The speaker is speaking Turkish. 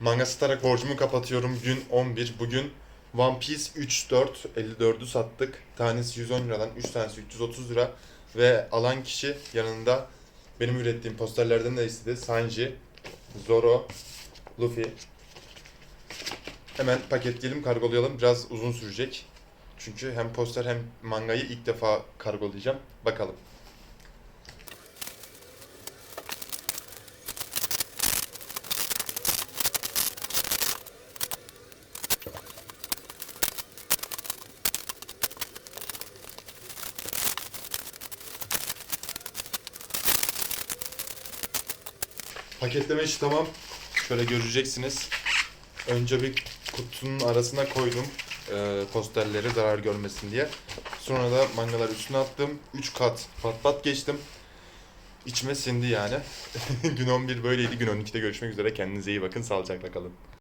Manga satarak borcumu kapatıyorum. Gün 11. Bugün One Piece 3.4 54'ü sattık. Tanesi 110 liradan 3 tanesi 330 lira. Ve alan kişi yanında benim ürettiğim posterlerden de istedi. Sanji, Zoro, Luffy. Hemen paketleyelim, kargolayalım. Biraz uzun sürecek. Çünkü hem poster hem mangayı ilk defa kargolayacağım. Bakalım. Paketleme işi tamam. Şöyle göreceksiniz. Önce bir kutunun arasına koydum e, posterleri zarar görmesin diye. Sonra da mangalar üstüne attım. 3 kat pat pat geçtim. İçime sindi yani. gün 11 böyleydi. Gün 12'de görüşmek üzere. Kendinize iyi bakın. Sağlıcakla kalın.